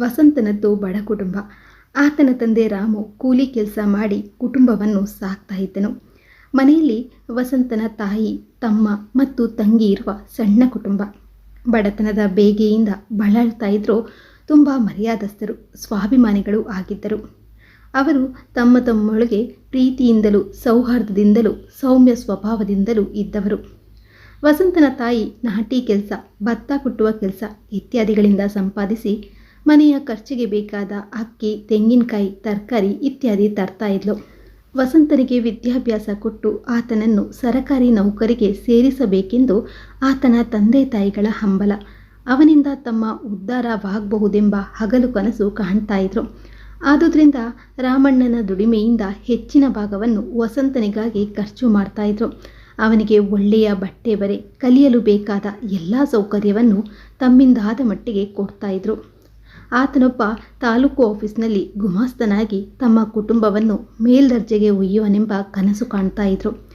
ವಸಂತನದ್ದು ಬಡ ಕುಟುಂಬ. ಆತನ ತಂದೆ ರಾಮು ಕೂಲಿ ಕೆಲಸ ಮಾಡಿ ಕುಟುಂಬವನ್ನು ಸಾಕ್ತಾ ಇದ್ದನು. ಮನೆಯಲ್ಲಿ ವಸಂತನ ತಾಯಿ, ತಮ್ಮ ಮತ್ತು ತಂಗಿ ಇರುವ ಸಣ್ಣ ಕುಟುಂಬ. ಬಡತನದ ಬೇಗೆಯಿಂದ ಬಳಲ್ತಾ ಇದ್ದರೂ ತುಂಬ ಮರ್ಯಾದಸ್ಥರು, ಸ್ವಾಭಿಮಾನಿಗಳು ಆಗಿದ್ದರು. ಅವರು ತಮ್ಮ ತಮ್ಮೊಳಗೆ ಪ್ರೀತಿಯಿಂದಲೂ, ಸೌಹಾರ್ದದಿಂದಲೂ, ಸೌಮ್ಯ ಸ್ವಭಾವದಿಂದಲೂ ಇದ್ದವರು. ವಸಂತನ ತಾಯಿ ನಾಟಿ ಕೆಲಸ, ಭತ್ತ ಕುಟ್ಟುವ ಕೆಲಸ ಇತ್ಯಾದಿಗಳಿಂದ ಸಂಪಾದಿಸಿ ಮನೆಯ ಖರ್ಚಿಗೆ ಬೇಕಾದ ಅಕ್ಕಿ, ತೆಂಗಿನಕಾಯಿ, ತರಕಾರಿ ಇತ್ಯಾದಿ ತರ್ತಾ ಇದ್ಲು. ವಸಂತನಿಗೆ ವಿದ್ಯಾಭ್ಯಾಸ ಕೊಟ್ಟು ಆತನನ್ನು ಸರಕಾರಿ ನೌಕರಿಗೆ ಸೇರಿಸಬೇಕೆಂದು ಆತನ ತಂದೆ ತಾಯಿಗಳ ಹಂಬಲ. ಅವನಿಂದ ತಮ್ಮ ಉದ್ಧಾರವಾಗಬಹುದೆಂಬ ಹಗಲು ಕನಸು ಕಾಣ್ತಾ ಇದ್ರು. ಆದುದರಿಂದ ರಾಮಣ್ಣನ ದುಡಿಮೆಯಿಂದ ಹೆಚ್ಚಿನ ಭಾಗವನ್ನು ವಸಂತನಿಗಾಗಿ ಖರ್ಚು ಮಾಡ್ತಾ ಇದ್ರು. ಅವನಿಗೆ ಒಳ್ಳೆಯ ಬಟ್ಟೆ ಬರೆ, ಕಲಿಯಲು ಬೇಕಾದ ಎಲ್ಲ ಸೌಕರ್ಯವನ್ನು ತಮ್ಮಿಂದಾದ ಮಟ್ಟಿಗೆ ಕೊಡ್ತಾ ಇದ್ರು. ಆತನೊಬ್ಬ ತಾಲೂಕು ಆಫೀಸ್ನಲ್ಲಿ ಗುಮಾಸ್ತನಾಗಿ ತಮ್ಮ ಕುಟುಂಬವನ್ನು ಮೇಲ್ದರ್ಜೆಗೆ ಒಯ್ಯುವನೆಂಬ ಕನಸು ಕಾಣ್ತಾ ಇದ್ರು.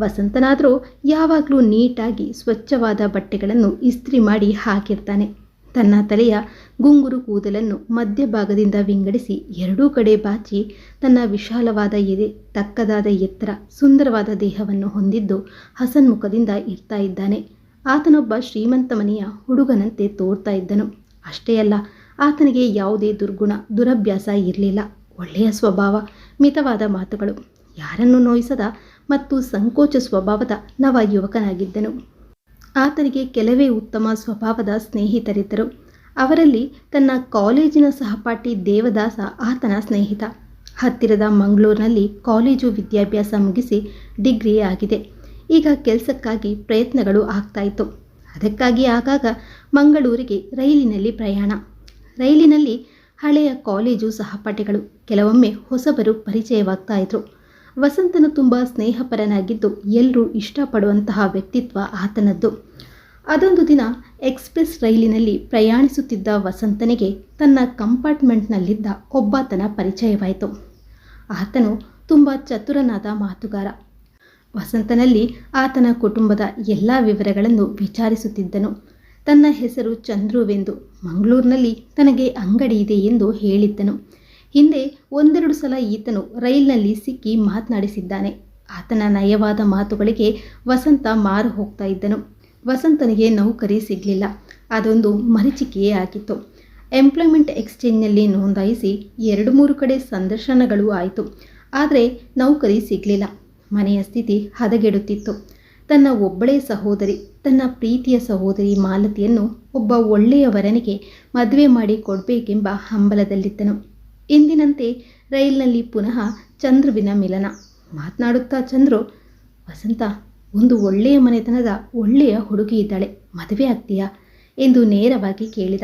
ವಸಂತನಾದರೂ ಯಾವಾಗಲೂ ನೀಟಾಗಿ ಸ್ವಚ್ಛವಾದ ಬಟ್ಟೆಗಳನ್ನು ಇಸ್ತ್ರಿ ಮಾಡಿ ಹಾಕಿರ್ತಾನೆ. ತನ್ನ ತಲೆಯ ಗುಂಗುರು ಕೂದಲನ್ನು ಮಧ್ಯಭಾಗದಿಂದ ವಿಂಗಡಿಸಿ ಎರಡೂ ಕಡೆ ಬಾಚಿ ತನ್ನ ವಿಶಾಲವಾದ ಎದೆ, ತಕ್ಕದಾದ ಎತ್ತರ, ಸುಂದರವಾದ ದೇಹವನ್ನು ಹೊಂದಿದ್ದು ಹಸನ್ಮುಖದಿಂದ ಇರ್ತಾ ಇದ್ದಾನೆ. ಆತನೊಬ್ಬ ಶ್ರೀಮಂತ ಮನೆಯ ಹುಡುಗನಂತೆ ತೋರ್ತಾ ಇದ್ದನು. ಅಷ್ಟೇ ಅಲ್ಲ ಆತನಿಗೆ ಯಾವುದೇ ದುರ್ಗುಣ, ದುರಭ್ಯಾಸ ಇರಲಿಲ್ಲ. ಒಳ್ಳೆಯ ಸ್ವಭಾವ, ಮಿತವಾದ ಮಾತುಗಳು. ಯಾರನ್ನು ನೋಯಿಸದ ಮತ್ತು ಸಂಕೋಚ ಸ್ವಭಾವದ ನವ ಯುವಕನಾಗಿದ್ದನು ಆತನಿಗೆ ಕೆಲವೇ ಉತ್ತಮ ಸ್ವಭಾವದ ಸ್ನೇಹಿತರಿದ್ದರು. ಅವರಲ್ಲಿ ತನ್ನ ಕಾಲೇಜಿನ ಸಹಪಾಠಿ ದೇವದಾಸ ಆತನ ಸ್ನೇಹಿತ. ಹತ್ತಿರದ ಮಂಗಳೂರಿನಲ್ಲಿ ಕಾಲೇಜು ವಿದ್ಯಾಭ್ಯಾಸ ಮುಗಿಸಿ ಡಿಗ್ರಿ ಆಗಿದೆ. ಈಗ ಕೆಲಸಕ್ಕಾಗಿ ಪ್ರಯತ್ನಗಳು ಆಗ್ತಾಯಿತ್ತು ಅದಕ್ಕಾಗಿ ಆಗಾಗ ಮಂಗಳೂರಿಗೆ ರೈಲಿನಲ್ಲಿ ಪ್ರಯಾಣ. ರೈಲಿನಲ್ಲಿ ಹಳೆಯ ಕಾಲೇಜು ಸಹಪಾಠಿಗಳು ಕೆಲವೊಮ್ಮೆ ಹೊಸಬರು ಪರಿಚಯವಾಗ್ತಾ ಇದ್ರು ವಸಂತನು ತುಂಬ ಸ್ನೇಹಪರನಾಗಿದ್ದು ಎಲ್ಲರೂ ಇಷ್ಟಪಡುವಂತಹ ವ್ಯಕ್ತಿತ್ವ ಆತನದ್ದು. ಅದೊಂದು ದಿನ ಎಕ್ಸ್ಪ್ರೆಸ್ ರೈಲಿನಲ್ಲಿ ಪ್ರಯಾಣಿಸುತ್ತಿದ್ದ ವಸಂತನಿಗೆ ತನ್ನ ಕಂಪಾರ್ಟ್ಮೆಂಟ್ನಲ್ಲಿದ್ದ ಒಬ್ಬಾತನ ಪರಿಚಯವಾಯಿತು. ಆತನು ತುಂಬ ಚತುರನಾದ ಮಾತುಗಾರ. ವಸಂತನಲ್ಲಿ ಆತನ ಕುಟುಂಬದ ಎಲ್ಲ ವಿವರಗಳನ್ನು ವಿಚಾರಿಸುತ್ತಿದ್ದನು. ತನ್ನ ಹೆಸರು ಚಂದ್ರುವೆಂದು ಮಂಗಳೂರಿನಲ್ಲಿ ತನಗೆ ಅಂಗಡಿ ಇದೆ ಎಂದು ಹೇಳಿದ್ದನು. ಹಿಂದೆ ಒಂದೆರಡು ಸಲ ಈತನು ರೈಲ್ನಲ್ಲಿ ಸಿಕ್ಕಿ ಮಾತನಾಡಿಸಿದ್ದಾನೆ. ಆತನ ನಯವಾದ ಮಾತುಗಳಿಗೆ ವಸಂತ ಮಾರು ಹೋಗ್ತಾ ಇದ್ದನು. ವಸಂತನಿಗೆ ನೌಕರಿ ಸಿಗಲಿಲ್ಲ. ಅದೊಂದು ಮರಿಚಿಕೆಯೇ ಆಗಿತ್ತು. ಎಂಪ್ಲಾಯ್ಮೆಂಟ್ ಎಕ್ಸ್ಚೇಂಜ್ನಲ್ಲಿ ನೋಂದಾಯಿಸಿ ಎರಡು ಮೂರು ಕಡೆ ಸಂದರ್ಶನಗಳು ಆಯಿತು. ಆದರೆ ನೌಕರಿ ಸಿಗಲಿಲ್ಲ. ಮನೆಯ ಸ್ಥಿತಿ ಹದಗೆಡುತ್ತಿತ್ತು. ತನ್ನ ಒಬ್ಬಳೇ ಸಹೋದರಿ, ತನ್ನ ಪ್ರೀತಿಯ ಸಹೋದರಿ ಮಾಲತಿಯನ್ನು ಒಬ್ಬ ಒಳ್ಳೆಯ ವರನಿಗೆ ಮದುವೆ ಮಾಡಿ ಕೊಡಬೇಕೆಂಬ ಹಂಬಲದಲ್ಲಿದ್ದನು. ಎಂದಿನಂತೆ ರೈಲ್ನಲ್ಲಿ ಪುನಃ ಚಂದ್ರುವಿನ ಮಿಲನ. ಮಾತನಾಡುತ್ತಾ ಚಂದ್ರು, ವಸಂತ, ಒಂದು ಒಳ್ಳೆಯ ಮನೆತನದ ಒಳ್ಳೆಯ ಹುಡುಗಿ ಇದ್ದಾಳೆ, ಮದುವೆ ಆಗ್ತೀಯಾ? ಎಂದು ನೇರವಾಗಿ ಕೇಳಿದ.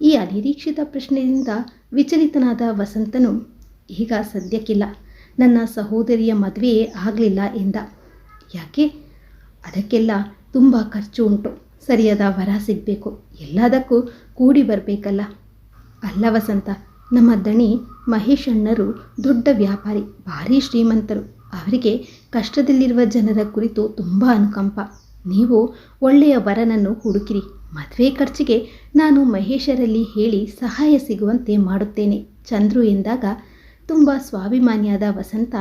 ಈ ಅನಿರೀಕ್ಷಿತ ಪ್ರಶ್ನೆಯಿಂದ ವಿಚಲಿತನಾದ ವಸಂತನು, ಈಗ ಸದ್ಯಕ್ಕಿಲ್ಲ. ನನ್ನ ಸಹೋದರಿಯ ಮದುವೆಯೇ ಆಗಲಿಲ್ಲ ಎಂದ. ಯಾಕೆ? ಅದಕ್ಕೆಲ್ಲ ತುಂಬ ಖರ್ಚು ಉಂಟು. ಸರಿಯಾದ ವರ ಸಿಗಬೇಕು. ಎಲ್ಲದಕ್ಕೂ ಕೂಡಿ ಬರಬೇಕಲ್ಲ. ಅಲ್ಲ ವಸಂತ ನಮ್ಮ ದಣಿ ಮಹೇಶಣ್ಣರು ದೊಡ್ಡ ವ್ಯಾಪಾರಿ, ಭಾರಿ ಶ್ರೀಮಂತರು. ಅವರಿಗೆ ಕಷ್ಟದಲ್ಲಿರುವ ಜನರ ಕುರಿತು ತುಂಬ ಅನುಕಂಪ. ನೀವು ಒಳ್ಳೆಯ ವರನನ್ನು ಹುಡುಕಿರಿ. ಮದುವೆ ಖರ್ಚಿಗೆ ನಾನು ಮಹೇಶರಲ್ಲಿ ಹೇಳಿ ಸಹಾಯ ಸಿಗುವಂತೆ ಮಾಡುತ್ತೇನೆ. ಚಂದ್ರು ಎಂದಾಗ ತುಂಬ ಸ್ವಾಭಿಮಾನಿಯಾದ ವಸಂತ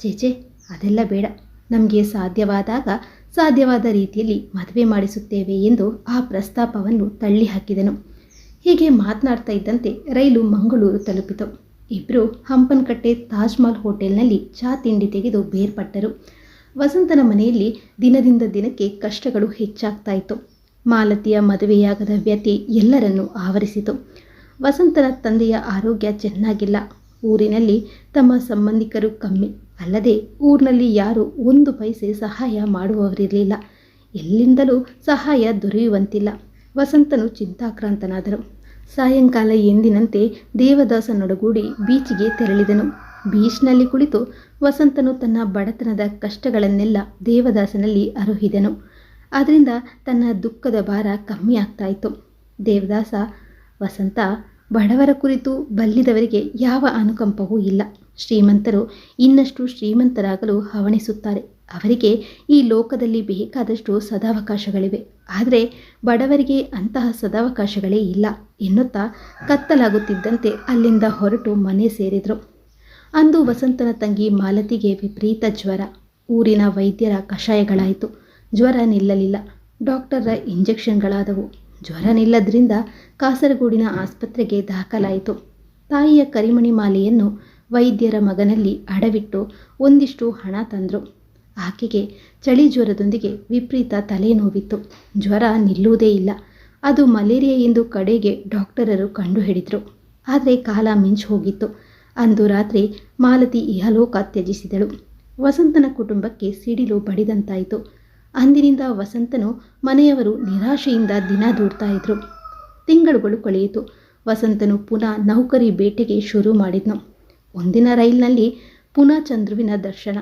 ಚೇಚೆ ಅದೆಲ್ಲ ಬೇಡ. ನಮಗೆ ಸಾಧ್ಯವಾದಾಗ ಸಾಧ್ಯವಾದ ರೀತಿಯಲ್ಲಿ ಮದುವೆ ಮಾಡಿಸುತ್ತೇವೆ ಎಂದು ಆ ಪ್ರಸ್ತಾಪವನ್ನು ತಳ್ಳಿ ಹಾಕಿದನು ಹೀಗೆ ಮಾತನಾಡ್ತಾ ಇದ್ದಂತೆ ರೈಲು ಮಂಗಳೂರು ತಲುಪಿತು. ಇಬ್ಬರು ಹಂಪನಕಟ್ಟೆ ತಾಜ್ಮಹಲ್ ಹೋಟೆಲ್ನಲ್ಲಿ ಚಾ ತಿಂಡಿ ತೆಗೆದು ಬೇರ್ಪಟ್ಟರು. ವಸಂತನ ಮನೆಯಲ್ಲಿ ದಿನದಿಂದ ದಿನಕ್ಕೆ ಕಷ್ಟಗಳು ಹೆಚ್ಚಾಗ್ತಾ ಇತ್ತು. ಮಾಲತಿಯ ಮದುವೆಯಾಗದ ವ್ಯತಿ ಎಲ್ಲರನ್ನೂ ಆವರಿಸಿತು. ವಸಂತನ ತಂದೆಯ ಆರೋಗ್ಯ ಚೆನ್ನಾಗಿಲ್ಲ. ಊರಿನಲ್ಲಿ ತಮ್ಮ ಸಂಬಂಧಿಕರು ಕಮ್ಮಿ. ಅಲ್ಲದೆ ಊರಿನಲ್ಲಿ ಯಾರು ಒಂದು ಪೈಸೆ ಸಹಾಯ ಮಾಡುವವರಿರಲಿಲ್ಲ. ಎಲ್ಲಿಂದಲೂ ಸಹಾಯ ದೊರೆಯುವಂತಿಲ್ಲ. ವಸಂತನು ಚಿಂತಾಕ್ರಾಂತನಾದರು ಸಾಯಂಕಾಲ ಎಂದಿನಂತೆ ದೇವದಾಸನೊಡಗೂಡಿ ಬೀಚಿಗೆ ತೆರಳಿದನು. ಬೀಚ್ನಲ್ಲಿ ಕುಳಿತು ವಸಂತನು ತನ್ನ ಬಡತನದ ಕಷ್ಟಗಳನ್ನೆಲ್ಲ ದೇವದಾಸನಲ್ಲಿ ಅರುಹಿದನು. ಅದರಿಂದ ತನ್ನ ದುಃಖದ ಭಾರ ಕಮ್ಮಿ ಆಗ್ತಾ ಇತ್ತು ದೇವದಾಸ, ವಸಂತ, ಬಡವರ ಕುರಿತು ಬಲ್ಲಿದವರಿಗೆ ಯಾವ ಅನುಕಂಪವೂ ಇಲ್ಲ. ಶ್ರೀಮಂತರು ಇನ್ನಷ್ಟು ಶ್ರೀಮಂತರಾಗಲು ಹವಣಿಸುತ್ತಾರೆ. ಅವರಿಗೆ ಈ ಲೋಕದಲ್ಲಿ ಬೇಕಾದಷ್ಟು ಸದಾವಕಾಶಗಳಿವೆ. ಆದರೆ ಬಡವರಿಗೆ ಅಂತಹ ಸದಾವಕಾಶಗಳೇ ಇಲ್ಲ ಎನ್ನುತ್ತಾ ಕತ್ತಲಾಗುತ್ತಿದ್ದಂತೆ ಅಲ್ಲಿಂದ ಹೊರಟು ಮನೆ ಸೇರಿದರು. ಅಂದು ವಸಂತನ ತಂಗಿ ಮಾಲತಿಗೆ ವಿಪರೀತ ಜ್ವರ. ಊರಿನ ವೈದ್ಯರ ಕಷಾಯಗಳಾಯಿತು. ಜ್ವರ ನಿಲ್ಲಲಿಲ್ಲ. ಡಾಕ್ಟರ ಇಂಜೆಕ್ಷನ್ಗಳಾದವು. ಜ್ವರ ನಿಲ್ಲದ್ರಿಂದ ಕಾಸರಗೋಡಿನ ಆಸ್ಪತ್ರೆಗೆ ದಾಖಲಾಯಿತು. ತಾಯಿಯ ಕರಿಮಣಿ ಮಾಲೆಯನ್ನು ವೈದ್ಯರ ಮಗನಲ್ಲಿ ಅಡವಿಟ್ಟು ಒಂದಿಷ್ಟು ಹಣ ತಂದರು. ಆಕೆಗೆ ಚಳಿ ಜ್ವರದೊಂದಿಗೆ ವಿಪರೀತ ತಲೆನೋವಿತ್ತು. ಜ್ವರ ನಿಲ್ಲುವುದೇ ಇಲ್ಲ. ಅದು ಮಲೇರಿಯಾ ಎಂದು ಕಡೆಗೆ ಡಾಕ್ಟರರು ಕಂಡುಹಿಡಿದರು. ಆದರೆ ಕಾಲ ಮಿಂಚು ಹೋಗಿತ್ತು. ಅಂದು ರಾತ್ರಿ ಮಾಲತಿ ಇಹಲೋಕ ತ್ಯಜಿಸಿದಳು. ವಸಂತನ ಕುಟುಂಬಕ್ಕೆ ಸಿಡಿಲು ಬಡಿದಂತಾಯಿತು. ಅಂದಿನಿಂದ ವಸಂತನು ಮನೆಯವರು ನಿರಾಶೆಯಿಂದ ದಿನ ದೂಡ್ತಾ ಇದ್ರು. ತಿಂಗಳುಗಳು ಕಳೆಯಿತು. ವಸಂತನು ಪುನಃ ನೌಕರಿ ಬೇಟೆಗೆ ಶುರು ಮಾಡಿದ್ನು. ಒಂದಿನ ರೈಲ್ನಲ್ಲಿ ಪುನಃ ಚಂದ್ರುವಿನ ದರ್ಶನ.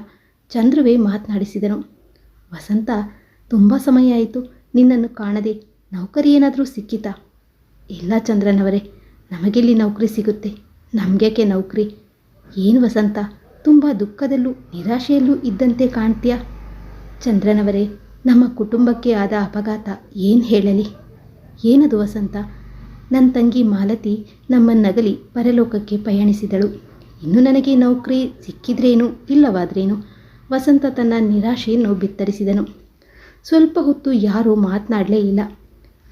ಚಂದ್ರುವೇ ಮಾತನಾಡಿಸಿದನು. ವಸಂತ, ತುಂಬ ಸಮಯ ಆಯಿತು. ನಿನ್ನನ್ನು ಕಾಣದೆ ನೌಕರಿ ಏನಾದರೂ ಸಿಕ್ಕಿತಾ? ಇಲ್ಲ ಚಂದ್ರನವರೇ, ನಮಗೆಲ್ಲಿ ನೌಕರಿ ಸಿಗುತ್ತೆ. ನಮಗೇಕೆ ನೌಕರಿ? ಏನು ವಸಂತ, ತುಂಬ ದುಃಖದಲ್ಲೂ ನಿರಾಶೆಯಲ್ಲೂ ಇದ್ದಂತೆ ಕಾಣ್ತೀಯಾ? ಚಂದ್ರನವರೇ, ನಮ್ಮ ಕುಟುಂಬಕ್ಕೆ ಆದ ಅಪಘಾತ ಏನು ಹೇಳಲಿ? ಏನದು ವಸಂತ? ನನ್ನ ತಂಗಿ ಮಾಲತಿ ನಮ್ಮನ್ನಗಲಿ ಪರಲೋಕಕ್ಕೆ ಪಯಣಿಸಿದಳು. ಇನ್ನು ನನಗೆ ನೌಕರಿ ಸಿಕ್ಕಿದ್ರೇನು, ಇಲ್ಲವಾದ್ರೇನು? ವಸಂತ ತನ್ನ ನಿರಾಶೆಯನ್ನು ಬಿತ್ತರಿಸಿದನು. ಸ್ವಲ್ಪ ಹೊತ್ತು ಯಾರೂ ಮಾತನಾಡಲೇ ಇಲ್ಲ.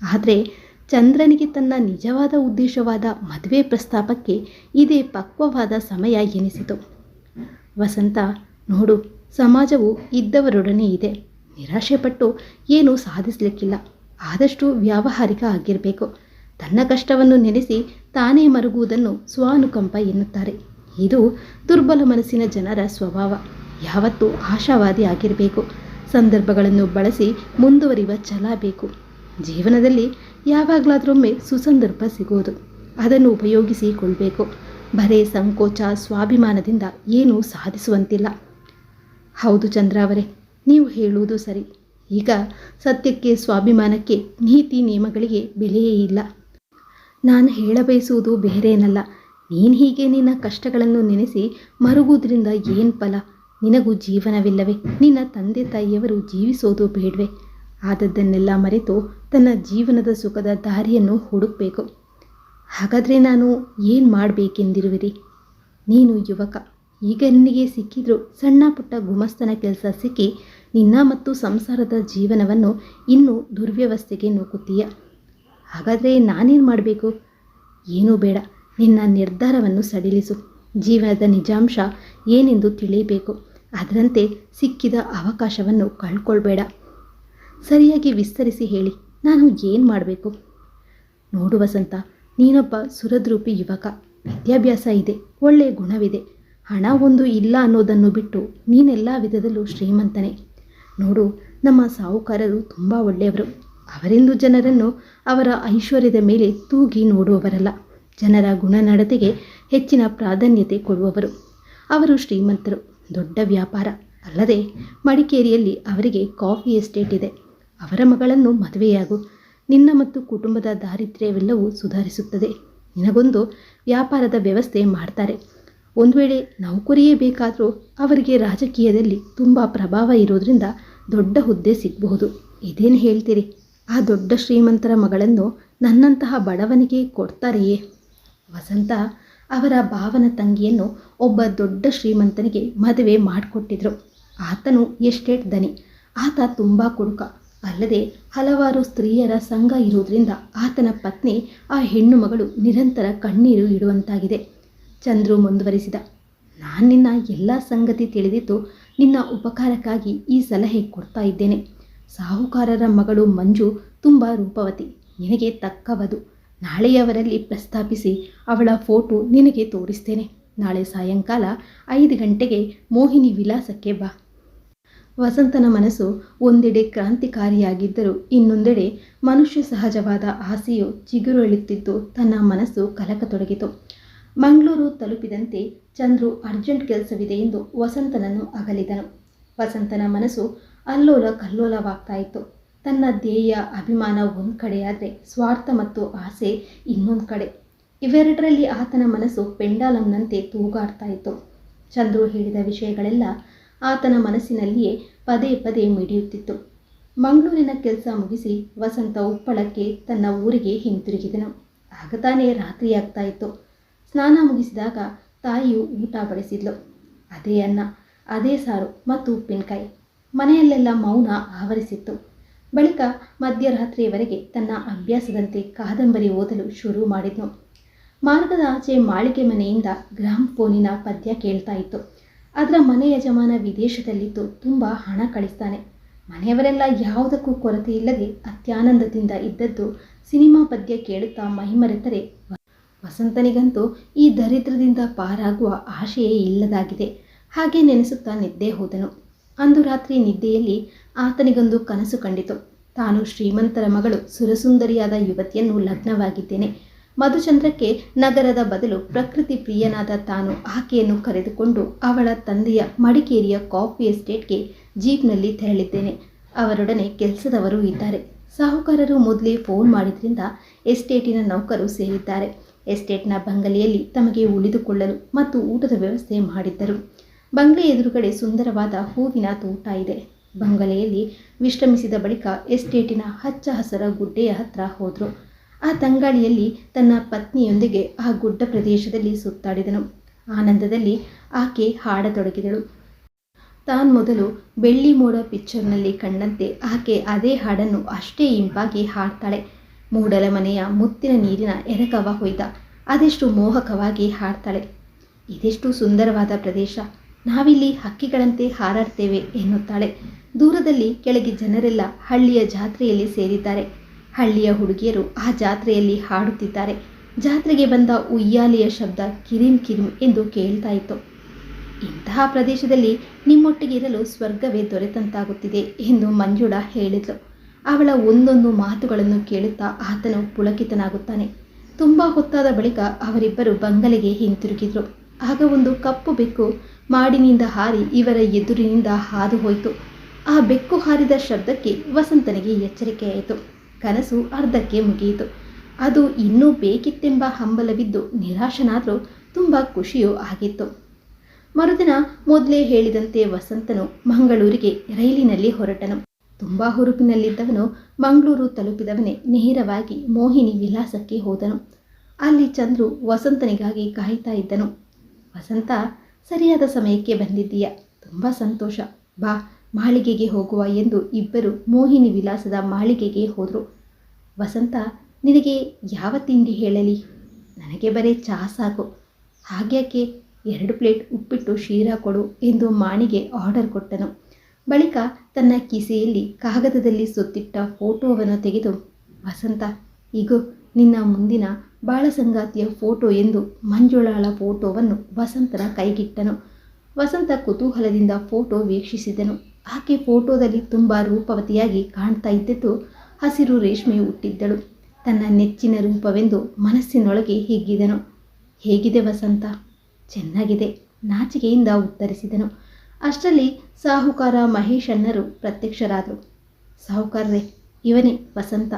ಆದರೆ ಚಂದ್ರನಿಗೆ ತನ್ನ ನಿಜವಾದ ಉದ್ದೇಶವಾದ ಮದುವೆ ಪ್ರಸ್ತಾಪಕ್ಕೆ ಇದೇ ಪಕ್ವವಾದ ಸಮಯ ಎನಿಸಿತು. ವಸಂತ, ನೋಡು, ಸಮಾಜವು ಇದ್ದವರೊಡನೆ ಇದೆ. ನಿರಾಶೆಪಟ್ಟು ಏನೂ ಸಾಧಿಸಲಿಕ್ಕಿಲ್ಲ. ಆದಷ್ಟು ವ್ಯಾವಹಾರಿಕ ಆಗಿರಬೇಕು. ತನ್ನ ಕಷ್ಟವನ್ನು ನೆನೆಸಿ ತಾನೇ ಮರುಗುವುದನ್ನು ಸ್ವಾನುಕಂಪ ಎನ್ನುತ್ತಾರೆ. ಇದು ದುರ್ಬಲ ಮನಸ್ಸಿನ ಜನರ ಸ್ವಭಾವ. ಯಾವತ್ತೂ ಆಶಾವಾದಿ ಆಗಿರಬೇಕು. ಸಂದರ್ಭಗಳನ್ನು ಬಳಸಿ ಮುಂದುವರಿಯುವ ಛಲ ಬೇಕು. ಜೀವನದಲ್ಲಿ ಯಾವಾಗಲಾದ್ರೊಮ್ಮೆ ಸುಸಂದರ್ಭ ಸಿಗುವುದು. ಅದನ್ನು ಉಪಯೋಗಿಸಿಕೊಳ್ಬೇಕು. ಬರೇ ಸಂಕೋಚ, ಸ್ವಾಭಿಮಾನದಿಂದ ಏನೂ ಸಾಧಿಸುವಂತಿಲ್ಲ. ಹೌದು ಚಂದ್ರ ಅವರೇ, ನೀವು ಹೇಳುವುದು ಸರಿ. ಈಗ ಸತ್ಯಕ್ಕೆ, ಸ್ವಾಭಿಮಾನಕ್ಕೆ ನೀತಿ ನಿಯಮಗಳಿಗೆ ಬೆಲೆಯೇ ಇಲ್ಲ. ನಾನು ಹೇಳಬಯಸುವುದು ಬೇರೇನಲ್ಲ. ನೀನು ಹೀಗೆ ನಿನ್ನ ಕಷ್ಟಗಳನ್ನು ನೆನೆಸಿ ಮರುಗುವುದರಿಂದ ಏನು ಫಲ? ನಿನಗೂ ಜೀವನವಿಲ್ಲವೇ? ನಿನ್ನ ತಂದೆ ತಾಯಿಯವರು ಜೀವಿಸೋದು ಬೇಡವೆ? ಆದದ್ದನ್ನೆಲ್ಲ ಮರೆತು ತನ್ನ ಜೀವನದ ಸುಖದ ದಾರಿಯನ್ನು ಹುಡುಕಬೇಕು. ಹಾಗಾದರೆ ನಾನು ಏನು ಮಾಡಬೇಕೆಂದಿರುವಿರಿ? ನೀನು ಯುವಕ. ಈಗ ನಿನಗೆ ಸಿಕ್ಕಿದ್ರು ಸಣ್ಣ ಪುಟ್ಟ ಗುಮಸ್ತನ ಕೆಲಸ ಸಿಕ್ಕಿ ನಿನ್ನ ಮತ್ತು ಸಂಸಾರದ ಜೀವನವನ್ನು ಇನ್ನೂ ದುರ್ವ್ಯವಸ್ಥೆಗೆ ನೂಕುತ್ತೀಯ. ಹಾಗಾದರೆ ನಾನೇನು ಮಾಡಬೇಕು? ಏನೂ ಬೇಡ. ನಿನ್ನ ನಿರ್ಧಾರವನ್ನು ಸಡಿಲಿಸು. ಜೀವನದ ನಿಜಾಂಶ ಏನೆಂದು ತಿಳಿಯಬೇಕು. ಅದರಂತೆ ಸಿಕ್ಕಿದ ಅವಕಾಶವನ್ನು ಕಳ್ಕೊಳ್ಬೇಡ. ಸರಿಯಾಗಿ ವಿಸ್ತರಿಸಿ ಹೇಳಿ, ನಾನು ಏನು ಮಾಡಬೇಕು? ನೋಡು ವಸಂತ, ನೀನೊಬ್ಬ ಸುರದ್ರೂಪಿ ಯುವಕ. ವಿದ್ಯಾಭ್ಯಾಸ ಇದೆ ಒಳ್ಳೆಯ ಗುಣವಿದೆ. ಹಣ ಒಂದು ಇಲ್ಲ ಅನ್ನೋದನ್ನು ಬಿಟ್ಟು ನೀನೆಲ್ಲ ವಿಧದಲ್ಲೂ ಶ್ರೀಮಂತನೇ. ನೋಡು, ನಮ್ಮ ಸಾಹುಕಾರರು ತುಂಬ ಒಳ್ಳೆಯವರು. ಅವರೆಂದು ಜನರನ್ನು ಅವರ ಐಶ್ವರ್ಯದ ಮೇಲೆ ತೂಗಿ ನೋಡುವವರಲ್ಲ. ಜನರ ಗುಣನಡತೆಗೆ ಹೆಚ್ಚಿನ ಪ್ರಾಧಾನ್ಯತೆ ಕೊಡುವವರು. ಅವರು ಶ್ರೀಮಂತರು, ದೊಡ್ಡ ವ್ಯಾಪಾರ. ಅಲ್ಲದೆ ಮಡಿಕೇರಿಯಲ್ಲಿ ಅವರಿಗೆ ಕಾಫಿ ಎಸ್ಟೇಟ್ ಇದೆ. ಅವರ ಮಗಳನ್ನು ಮದುವೆಯಾಗು. ನಿನ್ನ ಮತ್ತು ಕುಟುಂಬದ ದಾರಿದ್ರ್ಯವೆಲ್ಲವೂ ಸುಧಾರಿಸುತ್ತದೆ. ನಿನಗೊಂದು ವ್ಯಾಪಾರದ ವ್ಯವಸ್ಥೆ ಮಾಡ್ತಾರೆ. ಒಂದು ವೇಳೆ ನೌಕರಿಯೇ ಬೇಕಾದರೂ ಅವರಿಗೆ ರಾಜಕೀಯದಲ್ಲಿ ತುಂಬ ಪ್ರಭಾವ ಇರೋದ್ರಿಂದ ದೊಡ್ಡ ಹುದ್ದೆ ಸಿಗಬಹುದು. ಇದೇನು ಹೇಳ್ತೀರಿ? ಆ ದೊಡ್ಡ ಶ್ರೀಮಂತರ ಮಗಳನ್ನು ನನ್ನಂತಹ ಬಡವನಿಗೆ ಕೊಡ್ತಾರೆಯೇ? ವಸಂತ ಅವರ ಭಾವನ ತಂಗಿಯನ್ನು ಒಬ್ಬ ದೊಡ್ಡ ಶ್ರೀಮಂತನಿಗೆ ಮದುವೆ ಮಾಡಿಕೊಟ್ಟಿದ್ರು. ಆತನು ಎಸ್ಟೇಟ್ ದನಿ, ಆತ ತುಂಬ ಕುಡುಕ. ಅಲ್ಲದೆ ಹಲವಾರು ಸ್ತ್ರೀಯರ ಸಂಘ ಇರುವುದರಿಂದ ಆತನ ಪತ್ನಿ, ಆ ಹೆಣ್ಣು ಮಗಳು ನಿರಂತರ ಕಣ್ಣೀರು ಇಡುವಂತಾಗಿದೆ. ಚಂದ್ರು ಮುಂದುವರಿಸಿದ, ನಾನು ನಿನ್ನ ಎಲ್ಲ ಸಂಗತಿ ತಿಳಿದಿದ್ದು ನಿನ್ನ ಉಪಕಾರಕ್ಕಾಗಿ ಈ ಸಲಹೆ ಕೊಡ್ತಾ ಇದ್ದೇನೆ. ಸಾಹುಕಾರರ ಮಗಳು ಮಂಜು ತುಂಬ ರೂಪವತಿ, ನಿನಗೆ ತಕ್ಕವದು. ನಾಳೆಯವರಲ್ಲಿ ಪ್ರಸ್ತಾಪಿಸಿ ಅವಳ ಫೋಟೋ ನಿನಗೆ ತೋರಿಸ್ತೇನೆ. ನಾಳೆ ಸಾಯಂಕಾಲ ಐದು ಗಂಟೆಗೆ ಮೋಹಿನಿ ವಿಲಾಸಕ್ಕೆ ಬಾ. ವಸಂತನ ಮನಸ್ಸು ಒಂದೆಡೆ ಕ್ರಾಂತಿಕಾರಿಯಾಗಿದ್ದರೂ ಇನ್ನೊಂದೆಡೆ ಮನುಷ್ಯ ಸಹಜವಾದ ಆಸೆಯು ಚಿಗುರೊಳುತ್ತಿದ್ದು ತನ್ನ ಮನಸ್ಸು ಕಲಕತೊಡಗಿತು. ಮಂಗಳೂರು ತಲುಪಿದಂತೆ ಚಂದ್ರು ಅರ್ಜೆಂಟ್ ಕೆಲಸವಿದೆ ಎಂದು ವಸಂತನನ್ನು ಅಗಲಿದನು. ವಸಂತನ ಮನಸ್ಸು ಅಲ್ಲೋಲ ಕಲ್ಲೋಲವಾಗ್ತಾ ಇತ್ತು. ತನ್ನ ಧ್ಯೇಯ, ಅಭಿಮಾನ ಒಂದು ಕಡೆಯಾದರೆ ಸ್ವಾರ್ಥ ಮತ್ತು ಆಸೆ ಇನ್ನೊಂದು ಕಡೆ. ಇವೆರಡರಲ್ಲಿ ಆತನ ಮನಸ್ಸು ಪೆಂಡಾಲಂನಂತೆ ತೂಗಾಡ್ತಾ ಇತ್ತು. ಚಂದ್ರು ಹೇಳಿದ ವಿಷಯಗಳೆಲ್ಲ ಆತನ ಮನಸ್ಸಿನಲ್ಲಿಯೇ ಪದೇ ಪದೇ ಮಿಡಿಯುತ್ತಿತ್ತು. ಮಂಗಳೂರಿನ ಕೆಲಸ ಮುಗಿಸಿ ವಸಂತ ಉಪ್ಪಳಕ್ಕೆ ತನ್ನ ಊರಿಗೆ ಹಿಂತಿರುಗಿದನು. ಆಗ ತಾನೇ ರಾತ್ರಿಯಾಗ್ತಾ ಇತ್ತು. ಸ್ನಾನ ಮುಗಿಸಿದಾಗ ತಾಯಿಯು ಊಟ ಬಡಿಸಿದ್ಲು. ಅದೇ ಅನ್ನ, ಅದೇ ಸಾರು ಮತ್ತು ಉಪ್ಪಿನಕಾಯಿ. ಮನೆಯಲ್ಲೆಲ್ಲ ಮೌನ ಆವರಿಸಿತ್ತು. ಬಳಿಕ ಮಧ್ಯರಾತ್ರಿಯವರೆಗೆ ತನ್ನ ಅಭ್ಯಾಸದಂತೆ ಕಾದಂಬರಿ ಓದಲು ಶುರು ಮಾಡಿದ್ನು. ಮಾರ್ಗದ ಆಚೆ ಮಾಳಿಗೆ ಮನೆಯಿಂದ ಗ್ರಾಮ್ ಫೋನಿನ ಪದ್ಯ ಕೇಳ್ತಾ ಇತ್ತು. ಅದರ ಮನೆ ಯಜಮಾನ ವಿದೇಶದಲ್ಲಿದ್ದು ತುಂಬ ಹಣ ಕಳಿಸ್ತಾನೆ. ಮನೆಯವರೆಲ್ಲ ಯಾವುದಕ್ಕೂ ಕೊರತೆ ಇಲ್ಲದೆ ಅತ್ಯಾನಂದದಿಂದ ಇದ್ದದ್ದು ಸಿನಿಮಾ ಪದ್ಯ ಕೇಳುತ್ತಾ ಮಹಿಮರೆತರೆ, ವಸಂತನಿಗಂತೂ ಈ ದರಿದ್ರದಿಂದ ಪಾರಾಗುವ ಆಶೆಯೇ ಇಲ್ಲದಾಗಿದೆ. ಹಾಗೆ ನೆನೆಸುತ್ತಾ ನಿದ್ದೆ ಹೋದನು. ಅಂದು ರಾತ್ರಿ ನಿದ್ದೆಯಲ್ಲಿ ಆತನಿಗೊಂದು ಕನಸು ಕಂಡಿತು. ತಾನು ಶ್ರೀಮಂತರ ಮಗಳು, ಸುರಸುಂದರಿಯಾದ ಯುವತಿಯನ್ನು ಲಗ್ನವಾಗಿದ್ದೇನೆ. ಮಧುಚಂದ್ರಕ್ಕೆ ನಗರದ ಬದಲು ಪ್ರಕೃತಿ ಪ್ರಿಯನಾದ ತಾನು ಆಕೆಯನ್ನು ಕರೆದುಕೊಂಡು ಅವಳ ತಂದೆಯ ಮಡಿಕೇರಿಯ ಕಾಫಿ ಎಸ್ಟೇಟ್ಗೆ ಜೀಪ್ನಲ್ಲಿ ತೆರಳಿದ್ದೇನೆ. ಅವರೊಡನೆ ಕೆಲಸದವರು ಇದ್ದಾರೆ. ಸಾಹುಕಾರರು ಮೊದಲೇ ಫೋನ್ ಮಾಡಿದ್ರಿಂದ ಎಸ್ಟೇಟಿನ ನೌಕರು ಸೇರಿದ್ದಾರೆ. ಎಸ್ಟೇಟ್ನ ಬಂಗಲೆಯಲ್ಲಿ ತಮಗೆ ಉಳಿದುಕೊಳ್ಳಲು ಮತ್ತು ಊಟದ ವ್ಯವಸ್ಥೆ ಮಾಡಿದ್ದರು. ಬಂಗಲೆ ಎದುರುಗಡೆ ಸುಂದರವಾದ ಹೂವಿನ ತೋಟ ಇದೆ. ಬಂಗಲೆಯಲ್ಲಿ ವಿಶ್ರಮಿಸಿದ ಬಳಿಕ ಎಸ್ಟೇಟಿನ ಹಚ್ಚ ಹಸರ ಗುಡ್ಡೆಯ ಹತ್ರ ಹೋದರು. ಆ ತಂಗಾಳಿಯಲ್ಲಿ ತನ್ನ ಪತ್ನಿಯೊಂದಿಗೆ ಆ ಗುಡ್ಡ ಪ್ರದೇಶದಲ್ಲಿ ಸುತ್ತಾಡಿದನು. ಆನಂದದಲ್ಲಿ ಆಕೆ ಹಾಡತೊಡಗಿದಳು. ತಾನ್ ಮೊದಲು ಬೆಳ್ಳಿ ಮೋಡ ಪಿಕ್ಚರ್ನಲ್ಲಿ ಕಂಡಂತೆ ಆಕೆ ಅದೇ ಹಾಡನ್ನು ಅಷ್ಟೇ ಇಂಪಾಗಿ ಹಾಡ್ತಾಳೆ. ಮೂಡಲ ಮನೆಯ ಮುತ್ತಿನ ನೀರಿನ ಎರಕವ ಹೊಯ್ದ. ಅದೆಷ್ಟು ಮೋಹಕವಾಗಿ ಹಾಡ್ತಾಳೆ. ಇದೆಷ್ಟು ಸುಂದರವಾದ ಪ್ರದೇಶ. ನಾವಿಲ್ಲಿ ಹಕ್ಕಿಗಳಂತೆ ಹಾರಾಡ್ತೇವೆ ಎನ್ನುತ್ತಾಳೆ. ದೂರದಲ್ಲಿ ಕೆಳಗೆ ಜನರೆಲ್ಲ ಹಳ್ಳಿಯ ಜಾತ್ರೆಯಲ್ಲಿ ಸೇರಿದ್ದಾರೆ. ಹಳ್ಳಿಯ ಹುಡುಗಿಯರು ಆ ಜಾತ್ರೆಯಲ್ಲಿ ಹಾಡುತ್ತಿದ್ದಾರೆ. ಜಾತ್ರೆಗೆ ಬಂದ ಉಯ್ಯಾಲೆಯ ಶಬ್ದ ಕಿರಿಂ ಕಿರಿಂ ಎಂದು ಕೇಳ್ತಾ ಇತ್ತು. ಇಂತಹ ಪ್ರದೇಶದಲ್ಲಿ ನಿಮ್ಮೊಟ್ಟಿಗೆ ಇರಲು ಸ್ವರ್ಗವೇ ದೊರೆತಂತಾಗುತ್ತಿದೆ ಎಂದು ಮಂಜುಳ ಹೇಳಿದ್ಲು. ಅವಳ ಒಂದೊಂದು ಮಾತುಗಳನ್ನು ಕೇಳುತ್ತಾ ಆತನು ಪುಳಕಿತನಾಗುತ್ತಾನೆ. ತುಂಬ ಹೊತ್ತಾದ ಬಳಿಕ ಅವರಿಬ್ಬರು ಬಂಗಲೆಗೆ ಹಿಂತಿರುಗಿದ್ರು. ಆಗ ಒಂದು ಕಪ್ಪು ಬೆಕ್ಕು ಮಾಡಿನಿಂದ ಹಾರಿ ಇವರ ಎದುರಿನಿಂದ ಹಾದು ಹೋಯಿತು. ಆ ಬೆಕ್ಕು ಹಾರಿದ ಶಬ್ದಕ್ಕೆ ವಸಂತನಿಗೆ ಎಚ್ಚರಿಕೆಯಾಯಿತು. ಕನಸು ಅರ್ಧಕ್ಕೆ ಮುಗಿಯಿತು. ಅದು ಇನ್ನೂ ಬೇಕಿತ್ತೆಂಬ ಹಂಬಲವಿದ್ದು ನಿರಾಶನಾದರೂ ತುಂಬ ಖುಷಿಯೂ ಆಗಿತ್ತು. ಮರುದಿನ ಮೊದಲೇ ಹೇಳಿದಂತೆ ವಸಂತನು ಮಂಗಳೂರಿಗೆ ರೈಲಿನಲ್ಲಿ ಹೊರಟನು. ತುಂಬ ಹುರುಪಿನಲ್ಲಿದ್ದವನು ಮಂಗಳೂರು ತಲುಪಿದವನೇ ನೇರವಾಗಿ ಮೋಹಿನಿ ವಿಲಾಸಕ್ಕೆ ಹೋದನು. ಅಲ್ಲಿ ಚಂದ್ರು ವಸಂತನಿಗಾಗಿ ಕಾಯ್ತಾ ಇದ್ದನು. ವಸಂತ ಸರಿಯಾದ ಸಮಯಕ್ಕೆ ಬಂದಿದ್ದೀಯ? ತುಂಬ ಸಂತೋಷ. ಬಾ, ಮಾಳಿಗೆಗೆ ಹೋಗುವ ಎಂದು ಇಬ್ಬರು ಮೋಹಿನಿ ವಿಲಾಸದ ಮಾಳಿಗೆಗೆ ಹೋದರು. ವಸಂತ, ನಿನಗೆ ಯಾವ ತಿಂಡಿ ಹೇಳಲಿ? ನನಗೆ ಬರೀ ಚಹಾ ಸಾಕು. ಹಾಗ್ಯಾಕೆ? ಎರಡು ಪ್ಲೇಟ್ ಉಪ್ಪಿಟ್ಟು ಶೀರಾ ಕೊಡು ಎಂದು ಮಾಣಿಗೆ ಆರ್ಡರ್ ಕೊಟ್ಟನು. ಬಳಿಕ ತನ್ನ ಕಿಸೆಯಲ್ಲಿ ಕಾಗದದಲ್ಲಿ ಸುತ್ತಿಟ್ಟ ಫೋಟೋವನ್ನು ತೆಗೆದು, ವಸಂತ, ಇಗೋ, ನಿನ್ನ ಮುಂದಿನ ಬಾಳ ಸಂಗಾತಿಯ ಫೋಟೋ ಎಂದು ಮಂಜುಳಾಳ ಫೋಟೋವನ್ನು ವಸಂತನ ಕೈಗಿಟ್ಟನು. ವಸಂತ ಕುತೂಹಲದಿಂದ ಫೋಟೋ ವೀಕ್ಷಿಸಿದನು. ಆಕೆ ಫೋಟೋದಲ್ಲಿ ತುಂಬ ರೂಪವತಿಯಾಗಿ ಕಾಣ್ತಾ ಇದ್ದದ್ದು ಹಸಿರು ರೇಷ್ಮೆ ಹುಟ್ಟಿದ್ದಳು. ತನ್ನ ನೆಚ್ಚಿನ ರೂಪವೆಂದು ಮನಸ್ಸಿನೊಳಗೆ ಹಿಗ್ಗಿದನು. ಹೇಗಿದೆ ವಸಂತ? ಚೆನ್ನಾಗಿದೆ. ನಾಚಿಕೆಯಿಂದ ಉತ್ತರಿಸಿದನು. ಅಷ್ಟರಲ್ಲಿ ಸಾಹುಕಾರ ಮಹೇಶಣ್ಣರು ಪ್ರತ್ಯಕ್ಷರಾದರು. ಸಾಹುಕಾರರೇ, ಇವನೇ ವಸಂತ.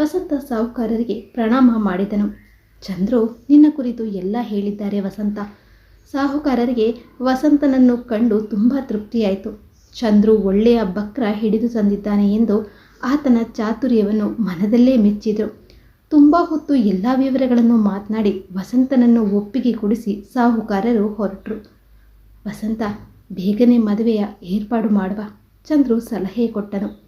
ವಸಂತ ಸಾಹುಕಾರರಿಗೆ ಪ್ರಣಾಮ ಮಾಡಿದನು. ಚಂದ್ರು, ನಿನ್ನ ಕುರಿತು ಎಲ್ಲ ಹೇಳಿದ್ದಾರೆ ವಸಂತ. ಸಾಹುಕಾರರಿಗೆ ವಸಂತನನ್ನು ಕಂಡು ತುಂಬ ತೃಪ್ತಿಯಾಯಿತು. ಚಂದ್ರು ಒಳ್ಳೆಯ ಬಕ್ರ ಹಿಡಿದು ತಂದಿದ್ದಾನೆ ಎಂದು ಆತನ ಚಾತುರ್ಯವನ್ನು ಮನದಲ್ಲೇ ಮೆಚ್ಚಿದರು. ತುಂಬ ಹೊತ್ತು ಎಲ್ಲ ವಿವರಗಳನ್ನು ಮಾತನಾಡಿ ವಸಂತನನ್ನು ಒಪ್ಪಿಗೆ ಕೊಡಿಸಿ ಸಾಹುಕಾರರು ಹೊರಟರು. ವಸಂತ, ಬೇಗನೆ ಮದುವೆಯ ಏರ್ಪಾಡು ಮಾಡುವ. ಚಂದ್ರು ಸಲಹೆ ಕೊಟ್ಟನು.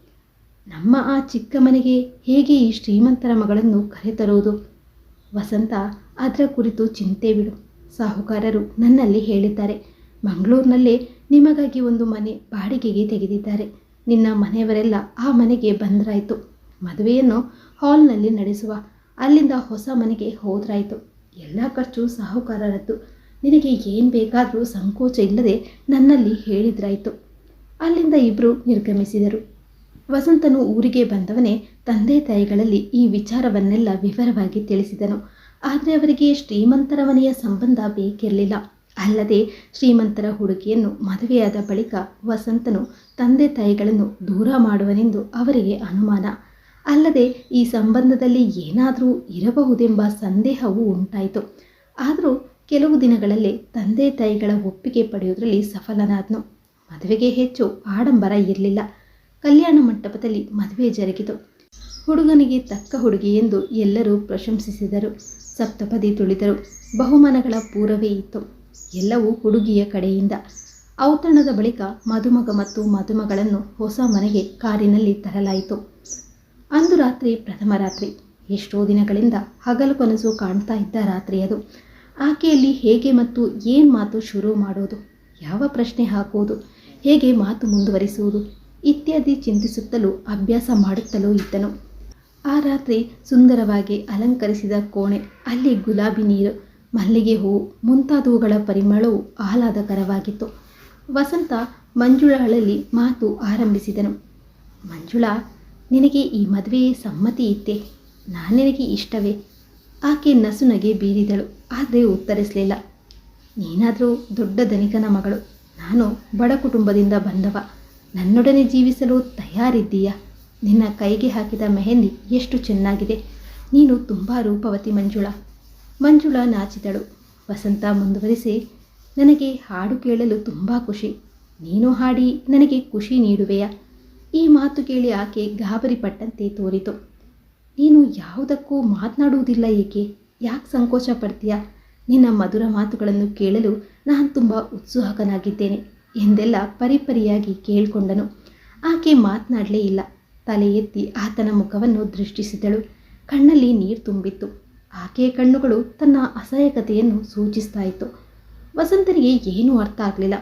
ನಮ್ಮ ಆ ಚಿಕ್ಕ ಮನೆಗೆ ಹೇಗೆ ಈ ಶ್ರೀಮಂತರ ಮಗಳನ್ನು ಕರೆತರುವುದು ವಸಂತ, ಅದರ ಕುರಿತು ಚಿಂತೆ ಬಿಡು. ಸಾಹುಕಾರರು ನನ್ನಲ್ಲಿ ಹೇಳಿದ್ದಾರೆ. ಮಂಗಳೂರಿನಲ್ಲೇ ನಿಮಗಾಗಿ ಒಂದು ಮನೆ ಬಾಡಿಗೆಗೆ ತೆಗೆದಿದ್ದಾರೆ. ನಿನ್ನ ಮನೆಯವರೆಲ್ಲ ಆ ಮನೆಗೆ ಬಂದರಾಯಿತು. ಮದುವೆಯನ್ನು ಹಾಲ್ನಲ್ಲಿ ನಡೆಸುವ, ಅಲ್ಲಿಂದ ಹೊಸ ಮನೆಗೆ ಹೋದ್ರಾಯಿತು. ಎಲ್ಲ ಖರ್ಚು ಸಾಹುಕಾರರದ್ದು. ನಿನಗೆ ಏನು ಬೇಕಾದರೂ ಸಂಕೋಚ ಇಲ್ಲದೆ ನನ್ನಲ್ಲಿ ಹೇಳಿದ್ರಾಯಿತು. ಅಲ್ಲಿಂದ ಇಬ್ಬರು ನಿರ್ಗಮಿಸಿದರು. ವಸಂತನು ಊರಿಗೆ ಬಂದವನೇ ತಂದೆ ತಾಯಿಗಳಲ್ಲಿ ಈ ವಿಚಾರವನ್ನೆಲ್ಲ ವಿವರವಾಗಿ ತಿಳಿಸಿದನು. ಆದರೆ ಅವರಿಗೆ ಶ್ರೀಮಂತರ ಮನೆಯ ಸಂಬಂಧ ಬೇಕಿರಲಿಲ್ಲ. ಅಲ್ಲದೆ ಶ್ರೀಮಂತರ ಹುಡುಗಿಯನ್ನು ಮದುವೆಯಾದ ಬಳಿಕ ವಸಂತನು ತಂದೆ ತಾಯಿಗಳನ್ನು ದೂರ ಮಾಡುವನೆಂದು ಅವರಿಗೆ ಅನುಮಾನ. ಅಲ್ಲದೆ ಈ ಸಂಬಂಧದಲ್ಲಿ ಏನಾದರೂ ಇರಬಹುದೆಂಬ ಸಂದೇಹವೂ ಉಂಟಾಯಿತು. ಆದರೂ ಕೆಲವು ದಿನಗಳಲ್ಲಿ ತಂದೆ ತಾಯಿಗಳ ಒಪ್ಪಿಗೆ ಪಡೆಯುವುದರಲ್ಲಿ ಸಫಲನಾದನು. ಮದುವೆಗೆ ಹೆಚ್ಚು ಆಡಂಬರ ಇರಲಿಲ್ಲ. ಕಲ್ಯಾಣ ಮಂಟಪದಲ್ಲಿ ಮದುವೆ ಜರುಗಿತು. ಹುಡುಗನಿಗೆ ತಕ್ಕ ಹುಡುಗಿ ಎಂದು ಎಲ್ಲರೂ ಪ್ರಶಂಸಿಸಿದರು. ಸಪ್ತಪದಿ ತುಳಿದರು. ಬಹುಮಾನಗಳ ಪೂರವೇ ಇತ್ತು. ಎಲ್ಲವೂ ಹುಡುಗಿಯ ಕಡೆಯಿಂದ. ಔತಣದ ಬಳಿಕ ಮದುಮಗ ಮತ್ತು ಮದುಮಗಳನ್ನು ಹೊಸ ಮನೆಗೆ ಕಾರಿನಲ್ಲಿ ತರಲಾಯಿತು. ಅಂದು ರಾತ್ರಿ, ಪ್ರಥಮ ರಾತ್ರಿ. ಎಷ್ಟೋ ದಿನಗಳಿಂದ ಹಗಲು ಕನಸು ಕಾಣ್ತಾ ಇದ್ದ ರಾತ್ರಿ ಅದು. ಆಕೆಯಲ್ಲಿ ಹೇಗೆ ಮತ್ತು ಏನು ಮಾತು ಶುರು ಮಾಡೋದು? ಯಾವ ಪ್ರಶ್ನೆ ಹಾಕುವುದು? ಹೇಗೆ ಮಾತು ಮುಂದುವರಿಸುವುದು? ಇತ್ಯಾದಿ ಚಿಂತಿಸುತ್ತಲೂ ಅಭ್ಯಾಸ ಮಾಡುತ್ತಲೂ ಇದ್ದನು. ಆ ರಾತ್ರಿ ಸುಂದರವಾಗಿ ಅಲಂಕರಿಸಿದ ಕೋಣೆ, ಅಲ್ಲಿ ಗುಲಾಬಿ ನೀರು, ಮಲ್ಲಿಗೆ ಹೂವು ಮುಂತಾದವುಗಳ ಪರಿಮಳವು ಆಹ್ಲಾದಕರವಾಗಿತ್ತು. ವಸಂತ ಮಂಜುಳಾಳಲ್ಲಿ ಮಾತು ಆರಂಭಿಸಿದನು. ಮಂಜುಳಾ, ನಿನಗೆ ಈ ಮದುವೆಯೇ ಸಮ್ಮತಿ ಇತ್ತೆ? ನಾನು ನಿನಗೆ ಇಷ್ಟವೇ? ಆಕೆ ನಸುನಗೆ ಬೀರಿದಳು, ಆದರೆ ಉತ್ತರಿಸಲಿಲ್ಲ. ನೀನಾದರೂ ದೊಡ್ಡ ಧನಿಕನ ಮಗಳು, ನಾನು ಬಡ ಕುಟುಂಬದಿಂದ ಬಂದವ. ನನ್ನೊಡನೆ ಜೀವಿಸಲು ತಯಾರಿದ್ದೀಯಾ? ನಿನ್ನ ಕೈಗೆ ಹಾಕಿದ ಮೆಹಂದಿ ಎಷ್ಟು ಚೆನ್ನಾಗಿದೆ. ನೀನು ತುಂಬ ರೂಪವತಿ ಮಂಜುಳಾ. ಮಂಜುಳ ನಾಚಿದಳು. ವಸಂತ ಮುಂದುವರಿಸಿ, ನನಗೆ ಹಾಡು ಕೇಳಲು ತುಂಬ ಖುಷಿ. ನೀನು ಹಾಡಿ ನನಗೆ ಖುಷಿ ನೀಡುವೆಯಾ? ಈ ಮಾತು ಕೇಳಿ ಆಕೆ ಗಾಬರಿ ಪಟ್ಟಂತೆ ತೋರಿತು. ನೀನು ಯಾವುದಕ್ಕೂ ಮಾತನಾಡುವುದಿಲ್ಲ ಏಕೆ? ಯಾಕೆ ಸಂಕೋಚ ಪಡ್ತೀಯಾ ನಿನ್ನ ಮಧುರ ಮಾತುಗಳನ್ನು ಕೇಳಲು ನಾನು ತುಂಬ ಉತ್ಸುಕನಾಗಿದ್ದೇನೆ. ಎಂದೆಲ್ಲ ಪರಿಪರಿಯಾಗಿ ಕೇಳಿಕೊಂಡನು. ಆಕೆ ಮಾತನಾಡಲೇ ಇಲ್ಲ. ತಲೆ ಎತ್ತಿ ಆತನ ಮುಖವನ್ನು ದೃಷ್ಟಿಸಿದಳು. ಕಣ್ಣಲ್ಲಿ ನೀರು ತುಂಬಿತ್ತು. ಆಕೆಯ ಕಣ್ಣುಗಳು ತನ್ನ ಅಸಹಾಯಕತೆಯನ್ನು ಸೂಚಿಸ್ತಾ ಇತ್ತು. ವಸಂತನಿಗೆ ಏನೂ ಅರ್ಥ ಆಗಲಿಲ್ಲ.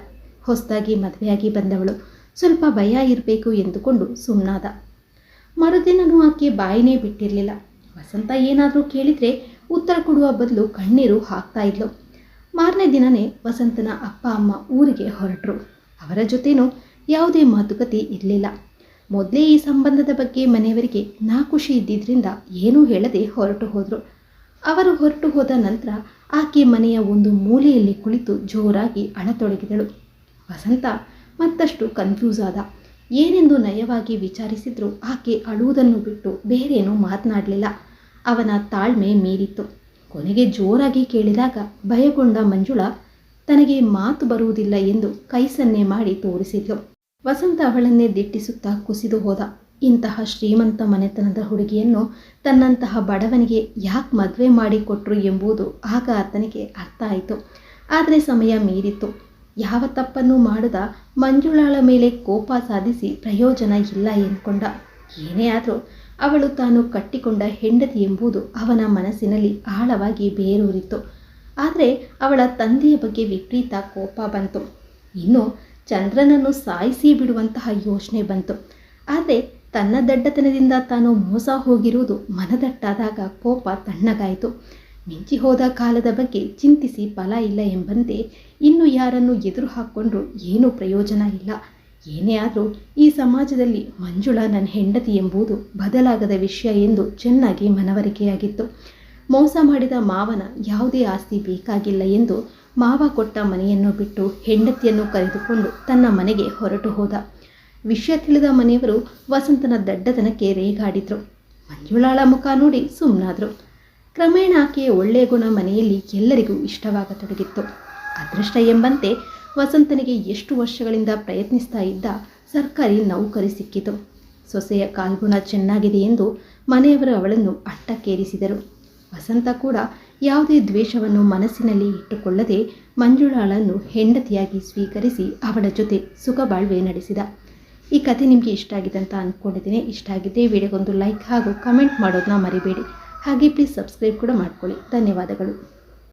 ಹೊಸದಾಗಿ ಮದುವೆಯಾಗಿ ಬಂದವಳು. ಸ್ವಲ್ಪ ಭಯ ಇರಬೇಕು ಎಂದುಕೊಂಡು ಸುಮ್ಮನಾದ ಮರುದಿನನೂ ಆಕೆ ಬಾಯಿನೇ ಬಿಟ್ಟಿರಲಿಲ್ಲ. ವಸಂತ ಏನಾದರೂ ಕೇಳಿದರೆ ಉತ್ತರ ಕೊಡುವ ಬದಲು ಕಣ್ಣೀರು ಹಾಕ್ತಾ ಇದ್ಲು. ಮಾರನೇ ದಿನವೇ ವಸಂತನ ಅಪ್ಪ ಅಮ್ಮ ಊರಿಗೆ ಹೊರಟರು. ಅವರ ಜೊತೆನೂ ಯಾವುದೇ ಮಾತುಕತೆ ಇರಲಿಲ್ಲ. ಮೊದಲೇ ಈ ಸಂಬಂಧದ ಬಗ್ಗೆ ಮನೆಯವರಿಗೆ ನಾ ಖುಷಿ ಇದ್ದಿದ್ದರಿಂದ ಏನೂ ಹೇಳದೆ ಹೊರಟು ಹೋದರು. ಅವರು ಹೊರಟು ಹೋದ ನಂತರ ಆಕೆ ಮನೆಯ ಒಂದು ಮೂಲೆಯಲ್ಲಿ ಕುಳಿತು ಜೋರಾಗಿ ಅಳತೊಡಗಿದಳು ವಸಂತ ಮತ್ತಷ್ಟು ಕನ್ಫ್ಯೂಸ್ ಆದ. ಏನೆಂದು ನಯವಾಗಿ ವಿಚಾರಿಸಿದ್ರು ಆಕೆ ಅಳುವುದನ್ನು ಬಿಟ್ಟು ಬೇರೇನೂ ಮಾತನಾಡಲಿಲ್ಲ. ಅವನ ತಾಳ್ಮೆ ಮೀರಿತ್ತು. ಕೊನೆಗೆ ಜೋರಾಗಿ ಕೇಳಿದಾಗ ಭಯಗೊಂಡ ಮಂಜುಳಾ, ತನಗೆ ಮಾತು ಬರುವುದಿಲ್ಲ ಎಂದು ಕೈಸನ್ನೆ ಮಾಡಿ ತೋರಿಸಿದ್ಲು. ವಸಂತ ಅವಳನ್ನೇ ದಿಟ್ಟಿಸುತ್ತಾ ಕುಸಿದು ಹೋದ. ಇಂತಹ ಶ್ರೀಮಂತ ಮನೆತನದ ಹುಡುಗಿಯನ್ನು ತನ್ನಂತಹ ಬಡವನಿಗೆ ಯಾಕೆ ಮದುವೆ ಮಾಡಿಕೊಟ್ರು ಎಂಬುದು ಆಗ ಆತನಿಗೆ ಅರ್ಥ ಆಯಿತು. ಆದರೆ ಸಮಯ ಮೀರಿತ್ತು. ಯಾವ ತಪ್ಪನ್ನು ಮಾಡದ ಮಂಜುಳಾಳ ಮೇಲೆ ಕೋಪ ಸಾಧಿಸಿ ಪ್ರಯೋಜನ ಇಲ್ಲ ಎಂದ್ಕೊಂಡ. ಏನೇ ಆದರೂ ಅವಳು ತಾನು ಕಟ್ಟಿಕೊಂಡ ಹೆಂಡತಿ ಎಂಬುದು ಅವನ ಮನಸ್ಸಿನಲ್ಲಿ ಆಳವಾಗಿ ಬೇರೂರಿತ್ತು ಆದರೆ ಅವಳ ತಂದೆಯ ಬಗ್ಗೆ ವಿಪರೀತ ಕೋಪ ಬಂತು. ಇನ್ನು ಚಂದ್ರನನ್ನು ಸಾಯಿಸಿ ಬಿಡುವಂತಹ ಯೋಚನೆ ಬಂತು. ಆದರೆ ತನ್ನ ದಡ್ಡತನದಿಂದ ತಾನು ಮೋಸ ಹೋಗಿರುವುದು ಮನದಟ್ಟಾದಾಗ ಕೋಪ ತಣ್ಣಗಾಯಿತು. ಮಿಂಚಿ ಹೋದ ಕಾಲದ ಬಗ್ಗೆ ಚಿಂತಿಸಿ ಫಲ ಇಲ್ಲ ಎಂಬಂತೆ ಇನ್ನು ಯಾರನ್ನು ಎದುರು ಹಾಕ್ಕೊಂಡ್ರೂ ಏನೂ ಪ್ರಯೋಜನ ಇಲ್ಲ. ಏನೇ ಆದರೂ ಈ ಸಮಾಜದಲ್ಲಿ ಮಂಜುಳಾ ನನ್ನ ಹೆಂಡತಿ ಎಂಬುದು ಬದಲಾಗದ ವಿಷಯ ಎಂದು ಚೆನ್ನಾಗಿ ಮನವರಿಕೆಯಾಗಿತ್ತು. ಮೋಸ ಮಾಡಿದ ಮಾವನ ಯಾವುದೇ ಆಸ್ತಿ ಬೇಕಾಗಿಲ್ಲ ಎಂದು ಮಾವ ಕೊಟ್ಟ ಮನೆಯನ್ನು ಬಿಟ್ಟು ಹೆಂಡತಿಯನ್ನು ಕರೆದುಕೊಂಡು ತನ್ನ ಮನೆಗೆ ಹೊರಟು ಹೋದ. ವಿಷಯ ತಿಳಿದ ಮನೆಯವರು ವಸಂತನ ದಡ್ಡತನಕ್ಕೆ ರೇಗಾಡಿದ್ರು. ಮಂಜುಳಾಳ ಮುಖ ನೋಡಿ ಸುಮ್ಮನಾದರು ಕ್ರಮೇಣ ಆಕೆಯ ಒಳ್ಳೆಯ ಗುಣ ಮನೆಯಲ್ಲಿ ಎಲ್ಲರಿಗೂ ಇಷ್ಟವಾಗತೊಡಗಿತ್ತು. ಅದೃಷ್ಟ ಎಂಬಂತೆ ವಸಂತನಿಗೆ ಎಷ್ಟು ವರ್ಷಗಳಿಂದ ಪ್ರಯತ್ನಿಸ್ತಾ ಇದ್ದ ಸರ್ಕಾರಿ ನೌಕರಿ ಸಿಕ್ಕಿತು. ಸೊಸೆಯ ಕಾಲ್ಗುಣ ಚೆನ್ನಾಗಿದೆ ಎಂದು ಮನೆಯವರು ಅವಳನ್ನು ಅಟ್ಟಕ್ಕೇರಿಸಿದರು. ವಸಂತ ಕೂಡ ಯಾವುದೇ ದ್ವೇಷವನ್ನು ಮನಸ್ಸಿನಲ್ಲಿ ಇಟ್ಟುಕೊಳ್ಳದೆ ಮಂಜುಳಾಳನ್ನು ಹೆಂಡತಿಯಾಗಿ ಸ್ವೀಕರಿಸಿ ಅವಳ ಜೊತೆ ಸುಖ ಬಾಳ್ವೆ ನಡೆಸಿದ. ಈ ಕಥೆ ನಿಮಗೆ ಇಷ್ಟ ಆಗಿದೆ ಅಂತ ಅಂದ್ಕೊಂಡಿದ್ದೀನಿ ಇಷ್ಟ ಆಗಿದ್ದರೆ ವಿಡಿಯೋಗೊಂದು ಲೈಕ್ ಹಾಗೂ ಕಮೆಂಟ್ ಮಾಡೋದನ್ನ ಮರಿಬೇಡಿ. ಹಾಗೆ ಪ್ಲೀಸ್ ಸಬ್ಸ್ಕ್ರೈಬ್ ಕೂಡ ಮಾಡ್ಕೊಳ್ಳಿ. ಧನ್ಯವಾದಗಳು.